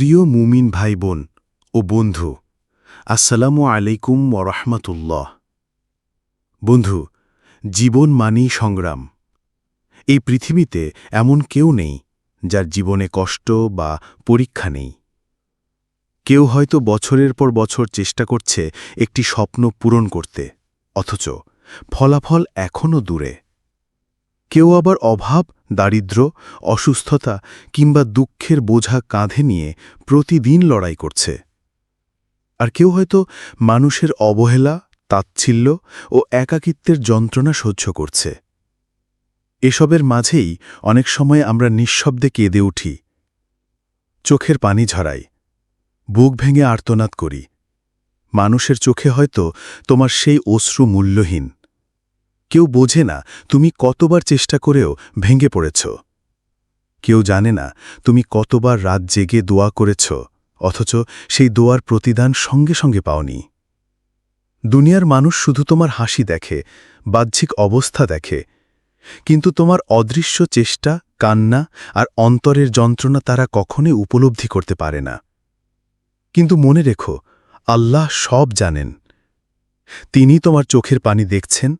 প্রিয় মুমিন ভাই বোন ও বন্ধু, আসসালামু আলাইকুম ওরহমতুল্লাহ বন্ধু, জীবন মানেই সংগ্রাম। এই পৃথিবীতে এমন কেউ নেই যার জীবনে কষ্ট বা পরীক্ষা নেই। কেউ হয়তো বছরের পর বছর চেষ্টা করছে একটি স্বপ্ন পূরণ করতে, অথচ ফলাফল এখনও দূরে। কেউ আবার অভাব দারিদ্র্য অসুস্থতা কিংবা দুঃখের বোঝা কাঁধে নিয়ে প্রতিদিন লড়াই করছে। আর কেউ হয়তো মানুষের অবহেলা, তাচ্ছিল্য ও একাকিত্বের যন্ত্রণা সহ্য করছে। এসবের মাঝেই অনেক সময় আমরা নিঃশব্দে কেঁদে উঠি। চোখের পানি ঝরাই, বুক ভেঙে আর্তনাদ করি। মানুষের চোখে হয়তো তোমার সেই অশ্রু মূল্যহীন। কেউ বোঝে না তুমি কতবার চেষ্টা করেও ভেঙে পড়েছ। কেউ জানে না তুমি কতবার রাত জেগে দোয়া করেছ, অথচ সেই দোয়ার প্রতিদান সঙ্গে সঙ্গে পাওনি। দুনিয়ার মানুষ শুধু তোমার হাসি দেখে, বাহ্যিক অবস্থা দেখে, কিন্তু তোমার অদৃশ্য চেষ্টা, কান্না আর অন্তরের যন্ত্রণা তারা কখনোই উপলব্ধি করতে পারে না। কিন্তু মনে রেখো, আল্লাহ সব জানেন। তিনি তোমার চোখের পানি দেখছেন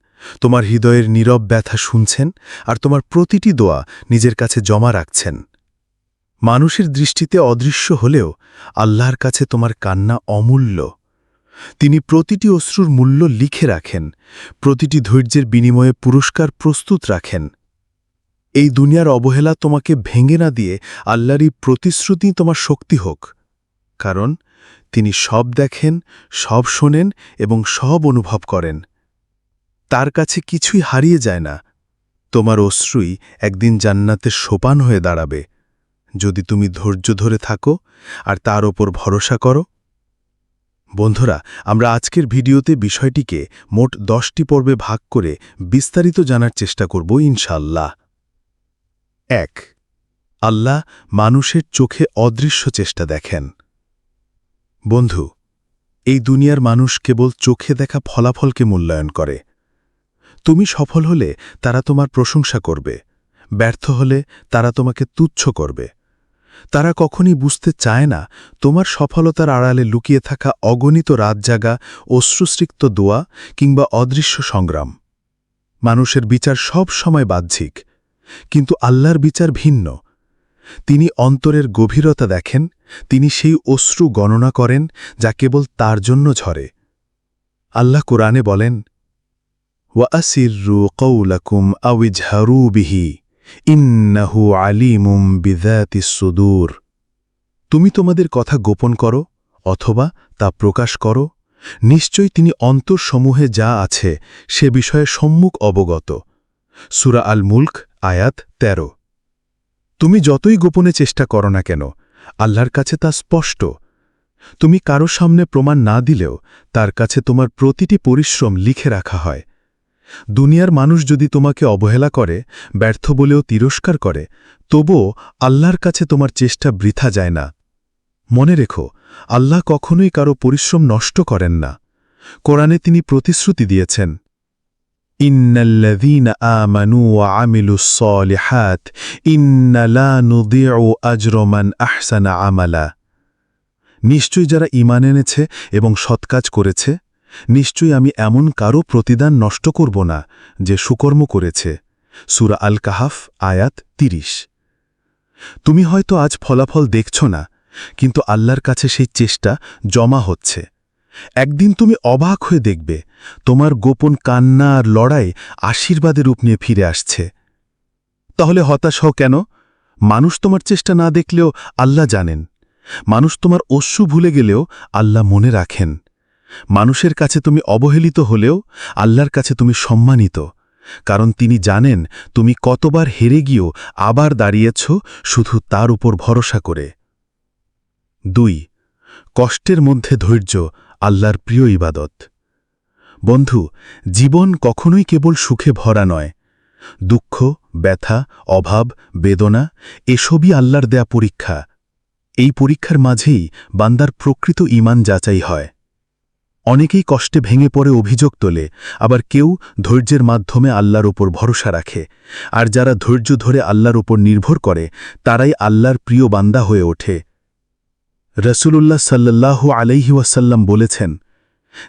তোমার হৃদয়ের নীরব ব্যথা শুনছেন আর তোমার প্রতিটি দোয়া নিজের কাছে জমা রাখছেন। মানুষের দৃষ্টিতে অদৃশ্য হলেও আল্লাহর কাছে তোমার কান্না অমূল্য। তিনি প্রতিটি অশ্রুর মূল্য লিখে রাখেন, প্রতিটি ধৈর্যের বিনিময়ে পুরস্কার প্রস্তুত রাখেন। এই দুনিয়ার অবহেলা তোমাকে ভেঙে না দিয়ে আল্লাহরই প্রতিশ্রুতি তোমার শক্তি হোক, কারণ তিনি সব দেখেন, সব শোনেন এবং সব অনুভব করেন। তার কাছে কিছুই হারিয়ে যায় না। তোমার অশ্রুই একদিন জান্নাতের সোপান হয়ে দাঁড়াবে। যদি তুমি ধৈর্য ধরে থাকো আর তার ওপর ভরসা করো। বন্ধুরা, আমরা আজকের ভিডিওতে বিষয়টিকে মোট দশটি পর্বে ভাগ করে বিস্তারিত জানার চেষ্টা করব ইনশাল্লাহ এক, আল্লাহ মানুষের চোখে অদৃশ্য চেষ্টা দেখেন। বন্ধু, এই দুনিয়ার মানুষ কেবল চোখে দেখা ফলাফলকে মূল্যায়ন করে। তুমি সফল হলে তারা তোমার প্রশংসা করবে। ব্যর্থ হলে তারা তোমাকে তুচ্ছ করবে। তারা কখনই বুঝতে চায় না, তোমার সফলতার আড়ালে লুকিয়ে থাকা অগণিত রাত জাগা অশ্রুসৃক্ত দোয়া কিংবা অদৃশ্য সংগ্রাম। মানুষের বিচার সব সময় বাহ্যিক, কিন্তু আল্লাহর বিচার ভিন্ন। তিনি অন্তরের গভীরতা দেখেন, তিনি সেই অশ্রু গণনা করেন যা কেবল তার জন্য ঝরে। আল্লাহ কোরআনে বলেন وأسروا قولكم أو اجهروا به إنه عليم بذات الصدور তুমি তোমাদের কথা গোপন করো অথবা তা প্রকাশ করো নিশ্চয়ই তিনি অন্তরসমূহে যা আছে সে বিষয়ে সম্মুখ অবগত সুরা আল মুল্ক আয়াত ১৩ তুমি যতই গোপনে চেষ্টা করো না কেন আল্লাহর কাছে তা স্পষ্ট তুমি কারো সামনে প্রমাণ না দিলেও তার কাছে তোমার প্রতিটি পরিশ্রম লিখে রাখা হয় দুনিয়ার মানুষ যদি তোমাকে অবহেলা করে, ব্যর্থ বলেও তিরস্কার করে, তবুও আল্লাহর কাছে তোমার চেষ্টা বৃথা যায় না। মনে রেখো, আল্লাহ কখনোই কারও পরিশ্রম নষ্ট করেন না। কোরআনে তিনি প্রতিশ্রুতি দিয়েছেন সলিহাত ইন্না লা আহসানা আমালা। নিশ্চয়ই যারা ঈমান এনেছে এবং সৎকাজ করেছে নিশ্চয়ই আমি এমন কারও প্রতিদান নষ্ট করব না যে সুকর্ম করেছে। সুরা আল কাহাফ আয়াত ৩০ তুমি হয়তো আজ ফলাফল দেখছ না, কিন্তু আল্লাহর কাছে সেই চেষ্টা জমা হচ্ছে। একদিন তুমি অবাক হয়ে দেখবে, তোমার গোপন কান্না আর লড়াই আশীর্বাদের রূপ নিয়ে ফিরে আসছে। তাহলে হতাশ হও কেন? মানুষ তোমার চেষ্টা না দেখলেও আল্লাহ জানেন। মানুষ তোমার অশ্রু ভুলে গেলেও আল্লাহ মনে রাখেন। মানুষের কাছে তুমি অবহেলিত হলেও আল্লাহর কাছে তুমি সম্মানিত, কারণ তিনি জানেন তুমি কতবার হেরে গিয়েও আবার দাঁড়িয়েছ শুধু তার উপর ভরসা করে। দুই, কষ্টের মধ্যে ধৈর্য আল্লাহর প্রিয় ইবাদত। বন্ধু, জীবন কখনোই কেবল সুখে ভরা নয়। দুঃখ, ব্যথা, অভাব, বেদনা, এসবই আল্লাহর দেয়া পরীক্ষা। এই পরীক্ষার মাঝেই বান্দার প্রকৃত ইমান যাচাই হয়। অনেকেই কষ্টে ভেঙে পড়ে অভিযোগ তোলে, আবার কেউ ধৈর্যের মাধ্যমে আল্লাহর ওপর ভরসা রাখে। আর যারা ধৈর্য ধরে আল্লাহর ওপর নির্ভর করে, তারাই আল্লাহর প্রিয় বান্দা হয়ে ওঠে। রসুলুল্লাহ সাল্লাল্লাহু আলাইহি ওয়াসাল্লাম বলেছেন,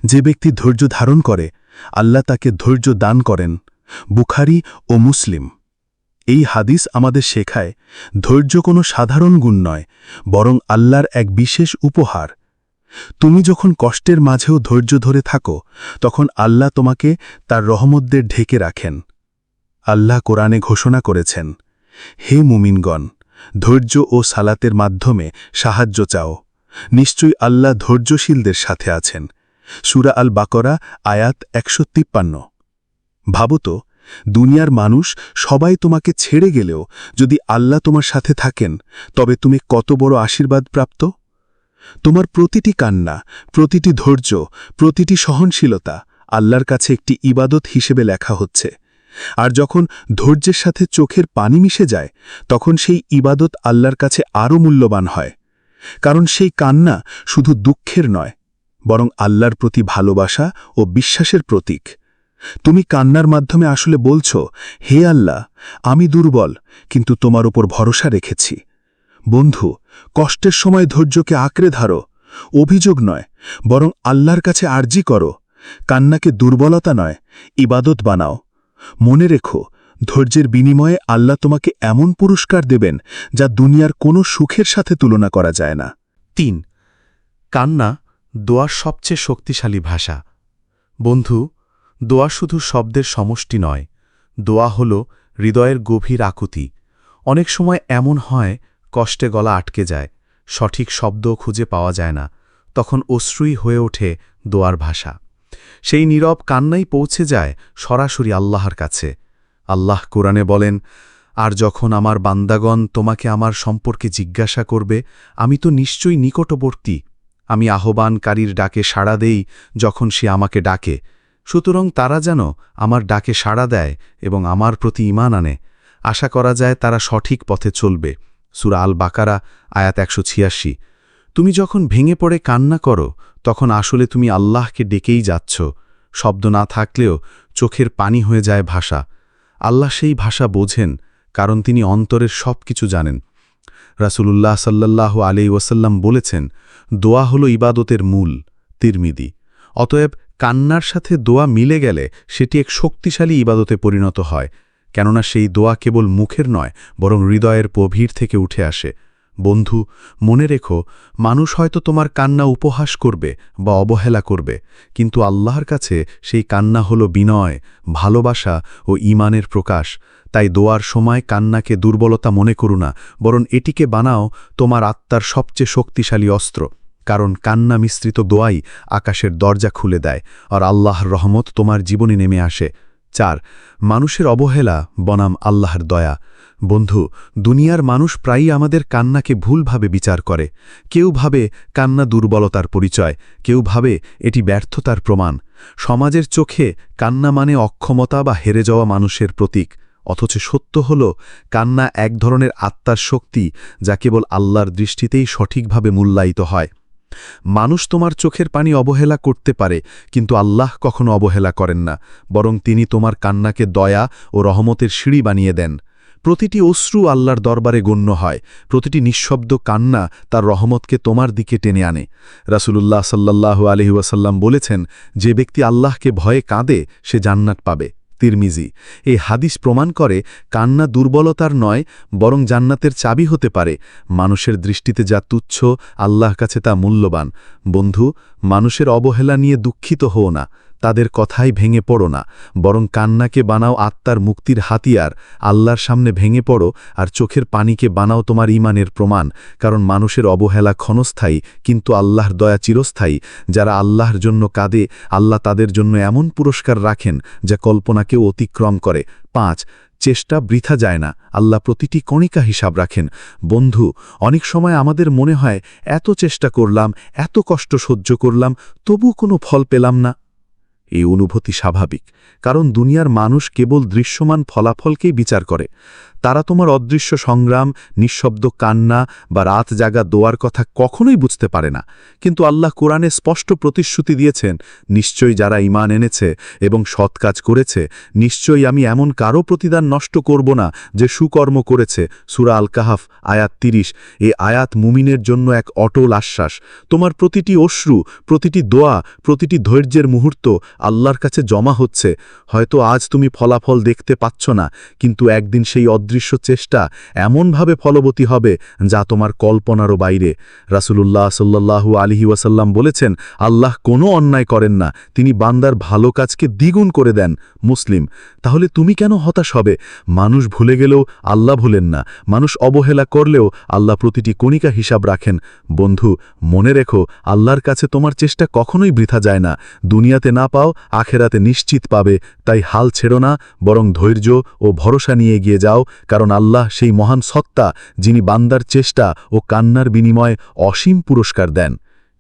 যে ব্যক্তি ধৈর্য ধারণ করে, আল্লাহ তাকে ধৈর্য দান করেন, বুখারি ও মুসলিম। এই হাদিস আমাদের শেখায়, ধৈর্য কোনো সাধারণ গুণ নয়, বরং আল্লাহর এক বিশেষ উপহার। তুমি যখন কষ্টের মাঝেও ধৈর্য ধরে থাকো, তখন আল্লাহ তোমাকে তার রহমতদের ঢেকে রাখেন। আল্লাহ কোরআনে ঘোষণা করেছেন, হে মুমিনগণ, ধৈর্য ও সালাতের মাধ্যমে সাহায্য চাও। নিশ্চয়ই আল্লাহ ধৈর্যশীলদের সাথে আছেন। সুরা আল বাকরা আয়াত একশো তিপ্পান্ন। ভাবো তো, দুনিয়ার মানুষ সবাই তোমাকে ছেড়ে গেলেও যদি আল্লাহ তোমার সাথে থাকেন, তবে তুমি কত বড় আশীর্বাদ প্রাপ্ত তোমার প্রতিটি কান্না, প্রতিটি ধৈর্য, প্রতিটি সহনশীলতা আল্লাহর কাছে একটি ইবাদত হিসেবে লেখা হচ্ছে। আর যখন ধৈর্যের সাথে চোখের পানি মিশে যায়, তখন সেই ইবাদত আল্লাহর কাছে আরও মূল্যবান হয়। কারণ সেই কান্না শুধু দুঃখের নয়, বরং আল্লাহর প্রতি ভালোবাসা ও বিশ্বাসের প্রতীক। তুমি কান্নার মাধ্যমে আসলে বলছ, হে আল্লাহ, আমি দুর্বল, কিন্তু তোমার উপর ভরসা রেখেছি। বন্ধু, কষ্টের সময় ধৈর্যকে আঁকড়ে ধারো। অভিযোগ নয়, বরং আল্লাহর কাছে আর্জি করো। কান্নাকে দুর্বলতা নয়, ইবাদত বানাও। মনে রেখো, ধৈর্যের বিনিময়ে আল্লাহ তোমাকে এমন পুরস্কার দেবেন যা দুনিয়ার কোনো সুখের সাথে তুলনা করা যায় না। তিন, কান্না দোয়ার সবচেয়ে শক্তিশালী ভাষা। বন্ধু, দোয়া শুধু শব্দের সমষ্টি নয়, দোয়া হল হৃদয়ের গভীর আকুতি। অনেক সময় এমন হয় কষ্টে গলা আটকে যায়, সঠিক শব্দ খুঁজে পাওয়া যায় না, তখন অশ্রুই হয়ে ওঠে দোয়ার ভাষা। সেই নীরব কান্নাই পৌঁছে যায় সরাসরি আল্লাহর কাছে। আল্লাহ কোরআনে বলেন, আর যখন আমার বান্দাগণ তোমাকে আমার সম্পর্কে জিজ্ঞাসা করবে, আমি তো নিশ্চয়ই নিকটবর্তী। আমি আহ্বানকারীর ডাকে সাড়া দেই যখন সে আমাকে ডাকে। সুতরাং তারা যেন আমার ডাকে সাড়া দেয় এবং আমার প্রতি ইমান আনে। আশা করা যায় তারা সঠিক পথে চলবে। সুরা আল বাকারা আয়াত একশো ছিয়াশি। তুমি যখন ভেঙে পড়ে কান্না করো, তখন আসলে তুমি আল্লাহকে ডেকেই যাচ্ছ। শব্দ না থাকলেও চোখের পানি হয়ে যায় ভাষা। আল্লাহ সেই ভাষা বোঝেন, কারণ তিনি অন্তরের সব কিছু জানেন। রাসূলুল্লাহ সাল্লাল্লাহু আলি ওয়াসাল্লাম বলেছেন, দোয়া হল ইবাদতের মূল তিরমিদি। অতএব কান্নার সাথে দোয়া মিলে গেলে সেটি এক শক্তিশালী ইবাদতে পরিণত হয়। কেননা সেই দোয়া কেবল মুখের নয়, বরং হৃদয়ের গভীর থেকে উঠে আসে। বন্ধু, মনে রেখো, মানুষ হয়তো তোমার কান্না উপহাস করবে বা অবহেলা করবে, কিন্তু আল্লাহর কাছে সেই কান্না হল বিনয়, ভালোবাসা ও ইমানের প্রকাশ। তাই দোয়ার সময় কান্নাকে দুর্বলতা মনে করু না, বরং এটিকে বানাও তোমার আত্মার সবচেয়ে শক্তিশালী অস্ত্র, কারণ কান্না মিশ্রিত দোয়াই আকাশের দরজা খুলে দেয়, আর আল্লাহর রহমত তোমার জীবনে নেমে আসে। চার, মানুষের অবহেলা, বনাম আল্লাহর দয়া। বন্ধু, দুনিয়ার মানুষ প্রায়ই আমাদের কান্নাকে ভুলভাবে বিচার করে। কেউ ভাবে কান্না দুর্বলতার পরিচয়, কেউ ভাবে এটি ব্যর্থতার প্রমাণ। সমাজের চোখে কান্না মানে অক্ষমতা বা হেরে যাওয়া মানুষের প্রতীক, অথচ সত্য হল কান্না এক ধরনের আত্মার শক্তি, যা কেবল আল্লাহর দৃষ্টিতেই সঠিকভাবে মূল্যায়িত হয়। মানুষ তোমার চোখের পানি অবহেলা করতে পারে, কিন্তু আল্লাহ কখনো অবহেলা করেন না, বরং তিনি তোমার কান্নাকে দয়া ও রহমতের সিঁড়ি বানিয়ে দেন। প্রতিটি অশ্রু আল্লাহর দরবারে গণ্য হয়, প্রতিটি নিঃশব্দ কান্না তার রহমতকে তোমার দিকে টেনে আনে। রাসূলুল্লাহ সাল্লাল্লাহু আলহি ওয়াসাল্লাম বলেছেন, যে ব্যক্তি আল্লাহকে ভয়ে কাঁদে, সে জান্নাত পাবে। তিরমিজি। এই হাদিস প্রমাণ করে কান্না দুর্বলতার নয়, বরং জান্নাতের চাবি হতে পারে। মানুষের দৃষ্টিতে যা তুচ্ছ আল্লাহ কাছে তা মূল্যবান। বন্ধু, মানুষের অবহেলা নিয়ে দুঃখিত হও না। তাদের কথাই ভেঙে পড়ো না, বরং কান্নাকে বানাও আত্মার মুক্তির হাতিয়ার, আল্লাহর সামনে ভেঙে পড়ো আর চোখের পানিকে বানাও তোমার ইমানের প্রমাণ, কারণ মানুষের অবহেলা ক্ষণস্থায়ী, কিন্তু আল্লাহর দয়া চিরস্থায়ী, যারা আল্লাহর জন্য কাঁদে, আল্লাহ তাদের জন্য এমন পুরস্কার রাখেন, যা কল্পনাকেও অতিক্রম করে। পাঁচ, চেষ্টা বৃথা যায় না, আল্লাহ প্রতিটি কণিকা হিসাব রাখেন। বন্ধু, অনেক সময় আমাদের মনে হয়, এত চেষ্টা করলাম, এত কষ্ট সহ্য করলাম তবু কোনো ফল পেলাম না। এই অনুভূতি স্বাভাবিক, কারণ দুনিয়ার মানুষ কেবল দৃশ্যমান ফলাফলকেই বিচার করে। তারা তোমার অদৃশ্য সংগ্রাম, নিঃশব্দ কান্না বা রাত জাগা দোয়ার কথা কখনোই বুঝতে পারে না। কিন্তু আল্লাহ কোরআনে স্পষ্ট প্রতিশ্রুতি দিয়েছেন, নিশ্চয়ই যারা ইমান এনেছে এবং সৎ কাজ করেছে, নিশ্চয়ই আমি এমন কারও প্রতিদান নষ্ট করব না যে সুকর্ম করেছে। সুরা আল কাহাফ আয়াত তিরিশ এই আয়াত মুমিনের জন্য এক অটল আশ্বাস। তোমার প্রতিটি অশ্রু, প্রতিটি দোয়া, প্রতিটি ধৈর্যের মুহূর্ত আল্লাহর কাছে জমা হচ্ছে, হয়তো আজ তুমি ফলাফল দেখতে পাচ্ছ না, কিন্তু একদিন সেই অদৃশ্য চেষ্টা এমনভাবে ফলবতী হবে যা তোমার কল্পনারও বাইরে। রাসূলুল্লাহ সাল্লাল্লাহু আলিহি ওয়াসাল্লাম বলেছেন, আল্লাহ কোনো অন্যায় করেন না, তিনি বান্দার ভালো কাজকে দ্বিগুণ করে দেন, মুসলিম। তাহলে তুমি কেন হতাশ হবে? মানুষ ভুলে গেলেও আল্লাহ ভুলেন না, মানুষ অবহেলা করলেও আল্লাহ প্রতিটি কণিকা হিসাব রাখেন। বন্ধু, মনে রেখো, আল্লাহর কাছে তোমার চেষ্টা কখনোই বৃথা যায় না, দুনিয়াতে না পাও আখেরাতে নিশ্চিত পাবে, তাই হাল ছেড়ো না, বরং ধৈর্য ও ভরসা নিয়ে গিয়ে যাও, কারণ আল্লাহ সেই মহান সত্তা, যিনি বান্দার চেষ্টা ও কান্নার বিনিময়ে অসীম পুরস্কার দেন।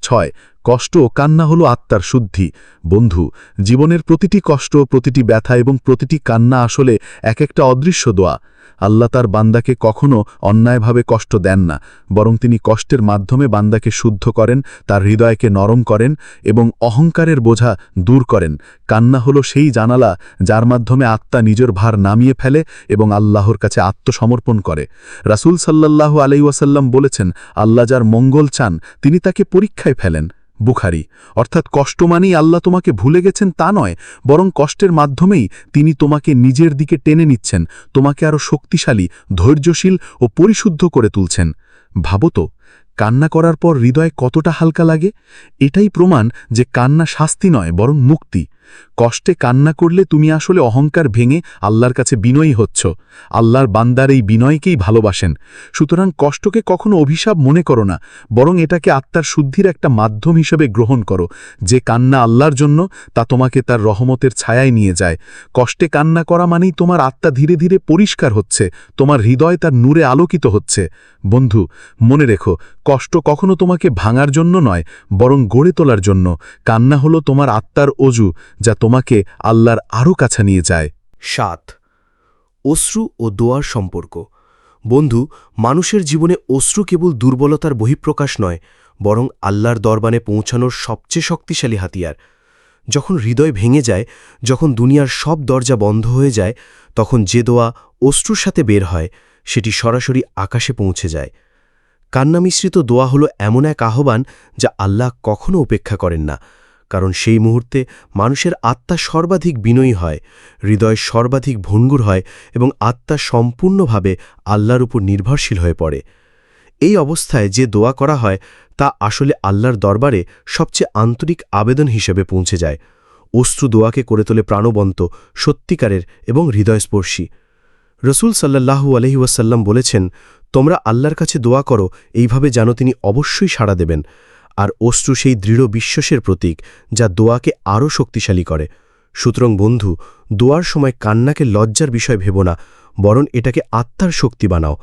ছয় কষ্ট ও কান্না হলো আত্মার শুদ্ধি। বন্ধু, জীবনের প্রতিটি কষ্ট, প্রতিটি ব্যথা এবং প্রতিটি কান্না আসলে এক একটা অদৃশ্য দোয়া। আল্লাহ তার বান্দাকে কখনও অন্যায়ভাবে কষ্ট দেন না, বরং তিনি কষ্টের মাধ্যমে বান্দাকে শুদ্ধ করেন, তার হৃদয়কে নরম করেন এবং অহংকারের বোঝা দূর করেন। কান্না হলো সেই জানালা যার মাধ্যমে আত্মা নিজের ভার নামিয়ে ফেলে এবং আল্লাহর কাছে আত্মসমর্পণ করে। রাসূল সাল্লাল্লাহু আলাই ওয়াসাল্লাম বলেছেন, আল্লাহ যার মঙ্গল চান, তিনি তাকে পরীক্ষায় ফেলেন। বুখারি। অর্থাৎ কষ্ট মানেই আল্লাহ তোমাকে ভুলে গেছেন তা নয়, বরং কষ্টের মাধ্যমেই তিনি তোমাকে নিজের দিকে টেনে নিচ্ছেন, তোমাকে আরও শক্তিশালী, ধৈর্যশীল ও পরিশুদ্ধ করে তুলছেন। ভাবো তো, কান্না করার পর হৃদয় কতটা হালকা লাগে? এটাই প্রমাণ যে কান্না শাস্তি নয়, বরং মুক্তি। কষ্টে কান্না করলে তুমি আসলে অহংকার ভেঙে আল্লাহর কাছে বিনয়ী হচ্ছ। আল্লাহর বান্দার এই বিনয়কেই ভালোবাসেন। সুতরাং কষ্টকে কখনো অভিশাপ মনে করো না, বরং এটাকে আত্মার শুদ্ধির একটা মাধ্যম হিসেবে গ্রহণ করো। যে কান্না আল্লাহর জন্য, তা তোমাকে তার রহমতের ছায়ায় নিয়ে যায়। কষ্টে কান্না করা মানেই তোমার আত্মা ধীরে ধীরে পরিষ্কার হচ্ছে, তোমার হৃদয় তার নূরে আলোকিত হচ্ছে। বন্ধু, মনে রেখো কষ্ট কখনো তোমাকে ভাঙার জন্য নয়, বরং গড়ে তোলার জন্য। কান্না হলো তোমার আত্মার অজু, যা তোমাকে আল্লাহর আরও কাছে নিয়ে যায়। সাত। অশ্রু ও দোয়ার সম্পর্ক। বন্ধু, মানুষের জীবনে অশ্রু কেবল দুর্বলতার বহিঃপ্রকাশ নয়, বরং আল্লাহর দরবানে পৌঁছানোর সবচেয়ে শক্তিশালী হাতিয়ার। যখন হৃদয় ভেঙে যায়, যখন দুনিয়ার সব দরজা বন্ধ হয়ে যায়, তখন যে দোয়া অশ্রুর সাথে বের হয়, সেটি সরাসরি আকাশে পৌঁছে যায়। কান্না মিশ্রিত দোয়া হলো এমন এক আহ্বান যা আল্লাহ কখনো উপেক্ষা করেন না, কারণ সেই মুহূর্তে মানুষের আত্মা সর্বাধিক বিনয়ী হয়, হৃদয় সর্বাধিক ভঙ্গুর হয় এবং আত্মা সম্পূর্ণভাবে আল্লাহর উপর নির্ভরশীল হয়ে পড়ে। এই অবস্থায় যে দোয়া করা হয় তা আসলে আল্লাহর দরবারে সবচেয়ে আন্তরিক আবেদন হিসেবে পৌঁছে যায়। অশ্রু দোয়াকে করে তোলে প্রাণবন্ত, সত্যিকারের এবং হৃদয়স্পর্শী। রসুল সাল্লাহু আলহি ওয়াসাল্লাম বলেছেন, তোমরা আল্লাহর কাছে দোয়া করো, এইভাবে যেন তিনি অবশ্যই সাড়া দেবেন। আর অশ্রু সেই দৃঢ় বিশ্বাসের প্রতীক, যা দোয়াকে আরও শক্তিশালী করে। সুতরাং বন্ধু, দোয়ার সময় কান্নাকে লজ্জার বিষয় ভেব না, বরং এটাকে আত্মার শক্তি বানাও।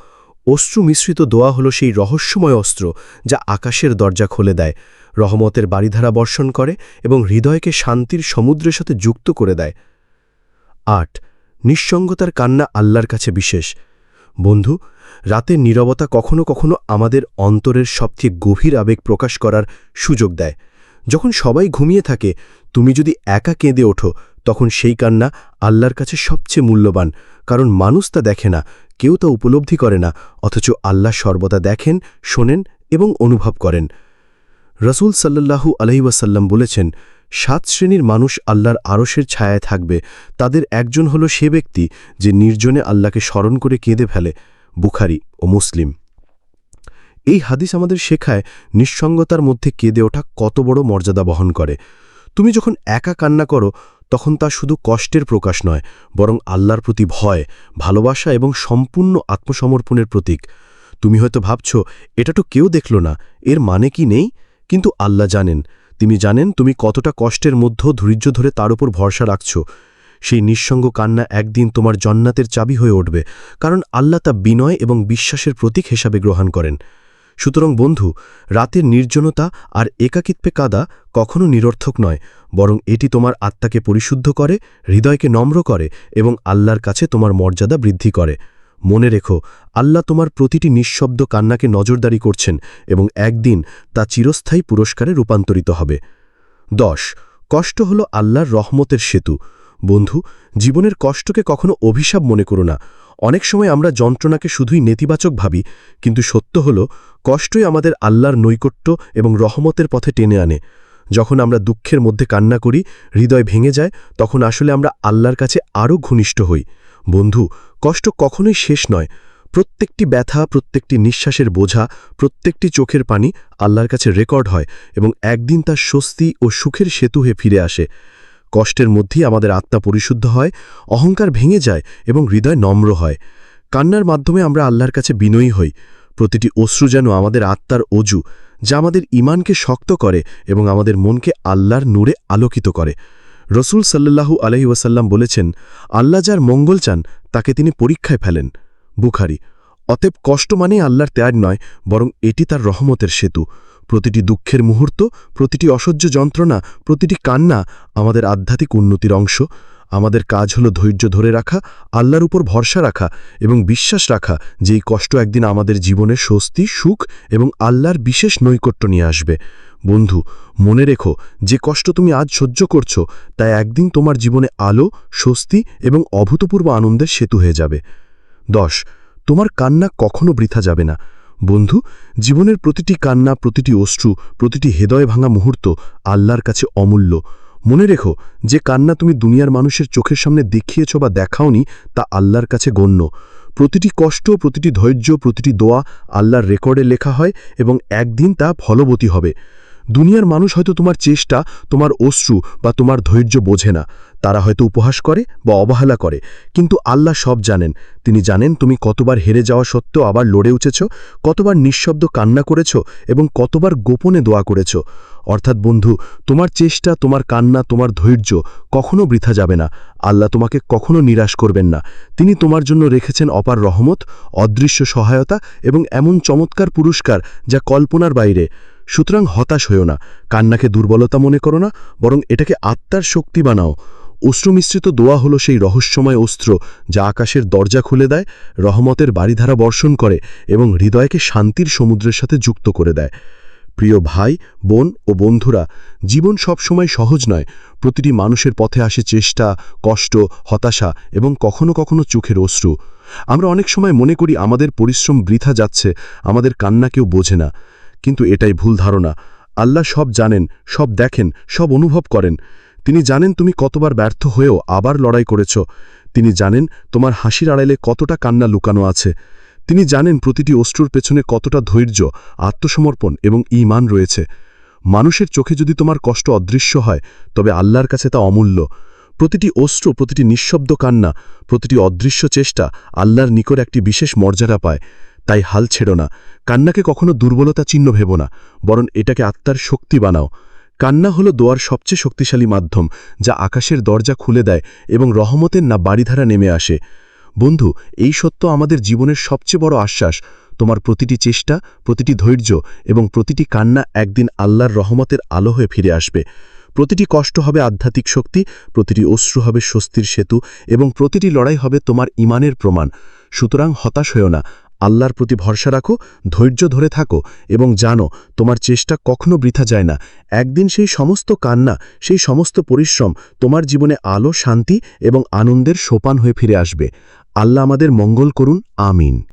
অশ্রু মিশ্রিত দোয়া হল সেই রহস্যময় অস্ত্র, যা আকাশের দরজা খুলে দেয়, রহমতের বাড়িধারা বর্ষণ করে এবং হৃদয়কে শান্তির সমুদ্রের সাথে যুক্ত করে দেয়। আট নিঃসঙ্গতার কান্না আল্লাহর কাছে বিশেষ। বন্ধু রাতের নীরবতা কখনো কখনো আমাদের অন্তরের সবচেয়ে গভীর আবেগ প্রকাশ করার সুযোগ দেয়। যখন সবাই ঘুমিয়ে থাকে, তুমি যদি একা কেঁদে ওঠো, তখন সেই কান্না আল্লাহর কাছে সবচেয়ে মূল্যবান, কারণ মানুষ তা দেখে না, কেউ তা উপলব্ধি করে না, অথচ আল্লাহ সর্বদা দেখেন, শোনেন এবং অনুভব করেন। রসুল সাল্লাল্লাহু আলহিবাসাল্লাম বলেছেন সাত শ্রেণির মানুষ আল্লাহর আরশের ছায়ায় থাকবে। তাদের একজন হল সে ব্যক্তি যে নির্জনে আল্লাহকে স্মরণ করে কেঁদে ফেলে, বুখারি ও মুসলিম। এই হাদিস আমাদের শেখায় নিঃসঙ্গতার মধ্যে কেঁদে ওঠা কত বড় মর্যাদা বহন করে। তুমি যখন একা কান্না করো, তখন তা শুধু কষ্টের প্রকাশ নয়, বরং আল্লাহর প্রতি ভয়, ভালোবাসা এবং সম্পূর্ণ আত্মসমর্পণের প্রতীক। তুমি হয়তো ভাবছ, এটা তো কেউ দেখল না, এর মানে কি নেই? কিন্তু আল্লাহ জানেন তিনি জানেন তুমি কতটা কষ্টের মধ্যেও ধৈর্য ধরে তার উপর ভরসা রাখছ। সেই নিঃসঙ্গ কান্না একদিন তোমার জন্নাতের চাবি হয়ে উঠবে, কারণ আল্লাহ তা বিনয় এবং বিশ্বাসের প্রতীক হিসাবে গ্রহণ করেন। সুতরাং বন্ধু, রাতের নির্জনতা আর একাকিত্বে কাদা কখনো নিরর্থক নয়, বরং এটি তোমার আত্মাকে পরিশুদ্ধ করে, হৃদয়কে নম্র করে এবং আল্লাহর কাছে তোমার মর্যাদা বৃদ্ধি করে। মনে রেখো, আল্লাহ তোমার প্রতিটি নিঃশব্দ কান্নাকে নজরদারি করছেন এবং একদিন তা চিরস্থায়ী পুরস্কারে রূপান্তরিত হবে। দশ, কষ্ট হল আল্লাহর রহমতের সেতু। বন্ধু, জীবনের কষ্টকে কখনো অভিশাপ মনে করো না। অনেক সময় আমরা যন্ত্রণাকে শুধুই নেতিবাচক ভাবি, কিন্তু সত্য হল, কষ্টই আমাদের আল্লাহর নৈকট্য এবং রহমতের পথে টেনে আনে। যখন আমরা দুঃখের মধ্যে কান্না করি, হৃদয় ভেঙে যায়, তখন আসলে আমরা আল্লাহর কাছে আরও ঘনিষ্ঠ হই। বন্ধু, কষ্ট কখনোই শেষ নয়। প্রত্যেকটি ব্যথা, প্রত্যেকটি নিঃশ্বাসের বোঝা, প্রত্যেকটি চোখের পানি আল্লাহর কাছে রেকর্ড হয় এবং একদিন তার স্বস্তি ও সুখের সেতু হয়ে ফিরে আসে। কষ্টের মধ্যেই আমাদের আত্মা পরিশুদ্ধ হয়, অহংকার ভেঙে যায় এবং হৃদয় নম্র হয়। কান্নার মাধ্যমে আমরা আল্লাহর কাছে বিনয়ী হই। প্রতিটি অশ্রু যেন আমাদের আত্মার অজু, যা আমাদের ইমানকে শক্ত করে এবং আমাদের মনকে আল্লাহর নূরে আলোকিত করে। রসুল সাল্লাল্লাহু আলহি ওয়াসাল্লাম বলেছেন, আল্লাহ যার মঙ্গল চান, তাকে তিনি পরীক্ষায় ফেলেন। বুখারি, অতএব কষ্ট মানেই আল্লাহর ত্যাগ নয়, বরং এটি তার রহমতের সেতু। প্রতিটি দুঃখের মুহূর্ত, প্রতিটি অসহ্য যন্ত্রণা, প্রতিটি কান্না আমাদের আধ্যাত্মিক উন্নতির অংশ। আমাদের কাজ হলো ধৈর্য ধরে রাখা, আল্লাহর উপর ভরসা রাখা এবং বিশ্বাস রাখা যে এই কষ্ট একদিন আমাদের জীবনে স্বস্তি, সুখ এবং আল্লাহর বিশেষ নৈকট্য নিয়ে আসবে। বন্ধু, মনে রেখো, যে কষ্ট তুমি আজ সহ্য করছ তা একদিন তোমার জীবনে আলো, স্বস্তি এবং অভূতপূর্ব আনন্দের সেতু হয়ে যাবে। দশ, তোমার কান্না কখনো বৃথা যাবে না। বন্ধু, জীবনের প্রতিটি কান্না, প্রতিটি অশ্রু, প্রতিটি হৃদয় ভাঙা মুহূর্ত আল্লাহর কাছে অমূল্য। মনে রেখো, যে কান্না তুমি দুনিয়ার মানুষের চোখের সামনে দেখিয়েছ বা দেখাওনি, তা আল্লাহর কাছে গণ্য। প্রতিটি কষ্ট, প্রতিটি ধৈর্য, প্রতিটি দোয়া আল্লাহর রেকর্ডে লেখা হয় এবং একদিন তা ফলবতী হবে। দুনিয়ার মানুষ হয়তো তোমার চেষ্টা, তোমার অশ্রু বা তোমার ধৈর্য বোঝে না। তারা হয়তো উপহাস করে বা অবহেলা করে। কিন্তু আল্লাহ সব জানেন। তিনি জানেন তুমি কতবার হেরে যাওয়া সত্ত্বেও আবার লড়ে উঠেছ, কতবার নিঃশব্দ কান্না করেছ এবং কতবার গোপনে দোয়া করেছ। অর্থাৎ বন্ধু, তোমার চেষ্টা, তোমার কান্না, তোমার ধৈর্য কখনো বৃথা যাবে না। আল্লাহ তোমাকে কখনো নিরাশ করবেন না। তিনি তোমার জন্য রেখেছেন অপার রহমত, অদৃশ্য সহায়তা এবং এমন চমৎকার পুরস্কার যা কল্পনার বাইরে। সুতরাং হতাশ হয়েও না, কান্নাকে দুর্বলতা মনে করো না, বরং এটাকে আত্মার শক্তি বানাও। অশ্রুমিশ্রিত দোয়া হলো সেই রহস্যময় অস্ত্র যা আকাশের দরজা খুলে দেয়, রহমতের বাড়িধারা বর্ষণ করে এবং হৃদয়কে শান্তির সমুদ্রের সাথে যুক্ত করে দেয়। প্রিয় ভাই, বোন ও বন্ধুরা, জীবন সবসময় সহজ নয়, প্রতিটি মানুষের পথে আসে চেষ্টা, কষ্ট, হতাশা এবং কখনো কখনো চোখের অশ্রু। আমরা অনেক সময় মনে করি আমাদের পরিশ্রম বৃথা যাচ্ছে, আমাদের কান্না কেউ বোঝে না। কিন্তু এটাই ভুল ধারণা। আল্লাহ সব জানেন, সব দেখেন, সব অনুভব করেন। তিনি জানেন তুমি কতবার ব্যর্থ হয়েও আবার লড়াই করেছ। তিনি জানেন তোমার হাসির আড়াইলে কতটা কান্না লুকানো আছে। তিনি জানেন প্রতিটি অশ্রুর পেছনে কতটা ধৈর্য, আত্মসমর্পণ এবং ইমান রয়েছে। মানুষের চোখে যদি তোমার কষ্ট অদৃশ্য হয়, তবে আল্লাহর কাছে তা অমূল্য। প্রতিটি অস্ত্র প্রতিটি নিঃশব্দ কান্না, প্রতিটি অদৃশ্য চেষ্টা আল্লাহর নিকট একটি বিশেষ মর্যাদা পায়। তাই হাল ছেড়ো না। কান্নাকে কখনো দুর্বলতা চিহ্ন ভেব না, বরং এটাকে আত্মার শক্তি বানাও। কান্না হলো দোয়ার সবচেয়ে শক্তিশালী মাধ্যম, যা আকাশের দরজা খুলে দেয় এবং রহমতের না বাড়িধারা নেমে আসে। বন্ধু, এই সত্য আমাদের জীবনের সবচেয়ে বড় আশ্বাস। তোমার প্রতিটি চেষ্টা, প্রতিটি ধৈর্য এবং প্রতিটি কান্না একদিন আল্লাহর রহমতের আলো হয়ে ফিরে আসবে। প্রতিটি কষ্ট হবে আধ্যাত্মিক শক্তি, প্রতিটি অশ্রু হবে স্বস্তির সেতু এবং প্রতিটি লড়াই হবে তোমার ইমানের প্রমাণ। সুতরাং হতাশ হয়েও না আল্লাহর প্রতি ভরসা রাখো, ধৈর্য ধরে থাকো এবং জানো, তোমার চেষ্টা কখনো বৃথা যায় না। একদিন সেই সমস্ত কান্না, সেই সমস্ত পরিশ্রম তোমার জীবনে আলো, শান্তি এবং আনন্দের সোপান হয়ে ফিরে আসবে। আল্লাহ আমাদের মঙ্গল করুন, আমিন।